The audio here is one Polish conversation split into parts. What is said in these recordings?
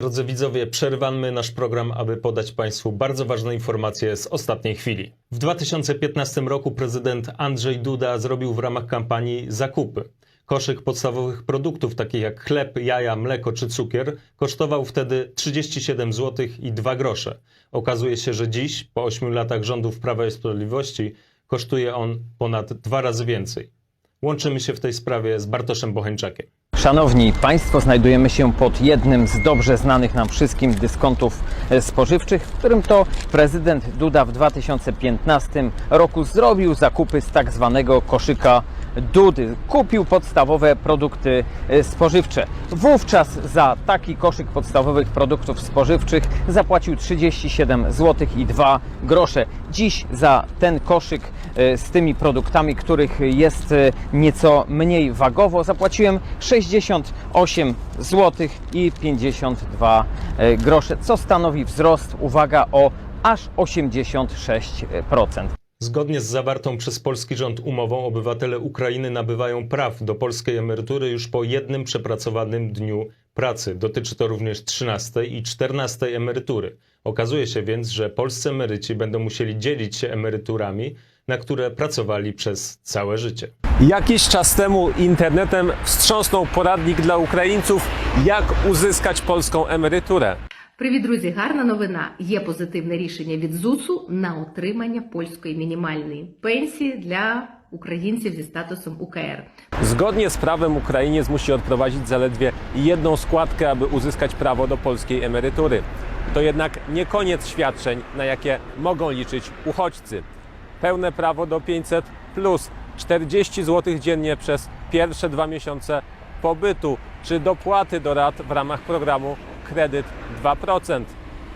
Drodzy widzowie, przerwamy nasz program, aby podać Państwu bardzo ważne informacje z ostatniej chwili. W 2015 roku prezydent Andrzej Duda zrobił w ramach kampanii zakupy. Koszyk podstawowych produktów, takich jak chleb, jaja, mleko czy cukier, kosztował wtedy 37 zł i 2 grosze. Okazuje się, że dziś, po 8 latach rządów Prawa i Sprawiedliwości, kosztuje on ponad dwa razy więcej. Łączymy się w tej sprawie z Bartoszem Bocheńczakiem. Szanowni Państwo, znajdujemy się pod jednym z dobrze znanych nam wszystkim dyskontów e, spożywczych, w którym to prezydent Duda w 2015 roku zrobił zakupy z tak zwanego koszyka Dudy. Kupił podstawowe produkty e, spożywcze. Wówczas za taki koszyk podstawowych produktów spożywczych zapłacił 37 zł i 2 grosze. Dziś za ten koszyk e, z tymi produktami, których jest e, nieco mniej wagowo, zapłaciłem 68 zł i 52 e, grosze, co stanowi wzrost, uwaga, o aż 86%. Zgodnie z zawartą przez polski rząd umową, obywatele Ukrainy nabywają praw do polskiej emerytury już po jednym przepracowanym dniu pracy. Dotyczy to również 13 i 14 emerytury. Okazuje się więc, że polscy emeryci będą musieli dzielić się emeryturami, na które pracowali przez całe życie. Jakiś czas temu internetem wstrząsnął poradnik dla Ukraińców, jak uzyskać polską emeryturę. Привіт, друзі! Гарна новина. Є позитивне рішення від ЗУСу на отримання польської мінімальної пенсії для українців зі статусом УКР. Zgodnie z prawem Ukrainiec musi odprowadzić zaledwie jedną składkę, aby uzyskać prawo do polskiej emerytury. To jednak nie koniec świadczeń, na jakie mogą liczyć uchodźcy. Pełne prawo do 500 plus 40 zł dziennie przez pierwsze dwa miesiące pobytu, czy dopłaty do rat w ramach programu Kredyt 2%.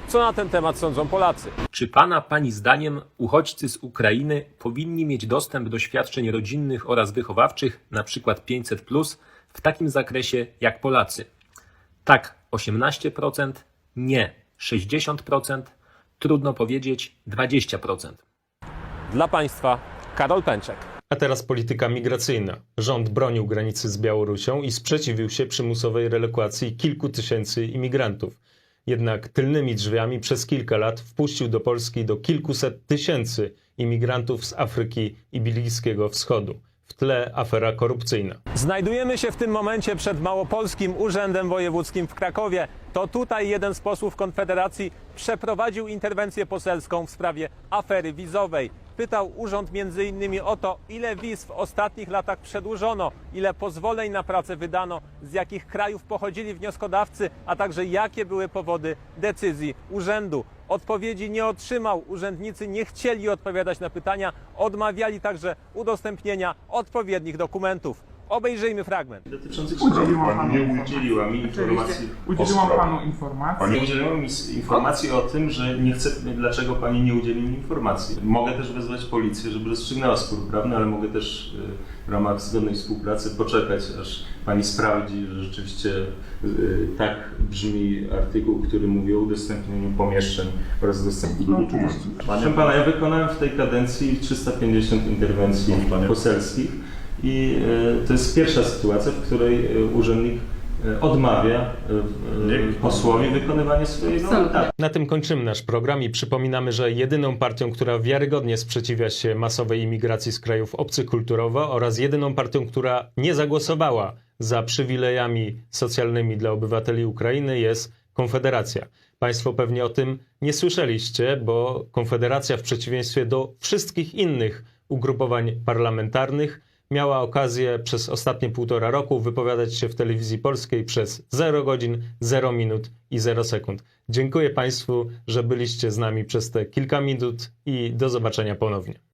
Co na ten temat sądzą Polacy? Czy Pana, Pani zdaniem uchodźcy z Ukrainy powinni mieć dostęp do świadczeń rodzinnych oraz wychowawczych, np. 500, w takim zakresie jak Polacy? Tak 18%, nie 60%, trudno powiedzieć 20%. Dla Państwa Karol Pęczek. A teraz polityka migracyjna. Rząd bronił granicy z Białorusią i sprzeciwił się przymusowej relokacji kilku tysięcy imigrantów. Jednak tylnymi drzwiami przez kilka lat wpuścił do Polski do kilkuset tysięcy imigrantów z Afryki i Bliskiego Wschodu. W tle afera korupcyjna. Znajdujemy się w tym momencie przed Małopolskim Urzędem Wojewódzkim w Krakowie. To tutaj jeden z posłów Konfederacji przeprowadził interwencję poselską w sprawie afery wizowej. Pytał urząd innymi o to, ile wiz w ostatnich latach przedłużono, ile pozwoleń na pracę wydano, z jakich krajów pochodzili wnioskodawcy, a także jakie były powody decyzji urzędu. Odpowiedzi nie otrzymał, urzędnicy nie chcieli odpowiadać na pytania, odmawiali także udostępnienia odpowiednich dokumentów. Obejrzyjmy fragment. Udzieliłam panu- nie udzieliła mi informacji Udzieliłam panu informacji. Pani udzieliła mi informacji o tym, że nie chce, dlaczego pani nie udzieli mi informacji. Mogę też wezwać policję, żeby rozstrzygnęła spór prawny, ale mogę też y, w ramach zgodnej współpracy poczekać, aż pani sprawdzi, że rzeczywiście y, tak brzmi artykuł, który mówi o udostępnieniu pomieszczeń oraz udostępnieniu dokumentów. Proszę pana, ja wykonałem w tej kadencji 350 interwencji poselskich i y, to jest pierwsza sytuacja, w której y, urzędnik y, odmawia posłowi wykonywania swojego mandatu. Na tym kończymy nasz program i przypominamy, że jedyną partią, która wiarygodnie sprzeciwia się masowej imigracji z krajów obcych kulturowo oraz jedyną partią, która nie zagłosowała za przywilejami socjalnymi dla obywateli Ukrainy jest Konfederacja. Państwo pewnie o tym nie słyszeliście, bo Konfederacja w przeciwieństwie do wszystkich innych ugrupowań parlamentarnych miała okazję przez ostatnie półtora roku wypowiadać się w telewizji polskiej przez 0 godzin, 0 minut i 0 sekund. Dziękuję Państwu, że byliście z nami przez te kilka minut i do zobaczenia ponownie.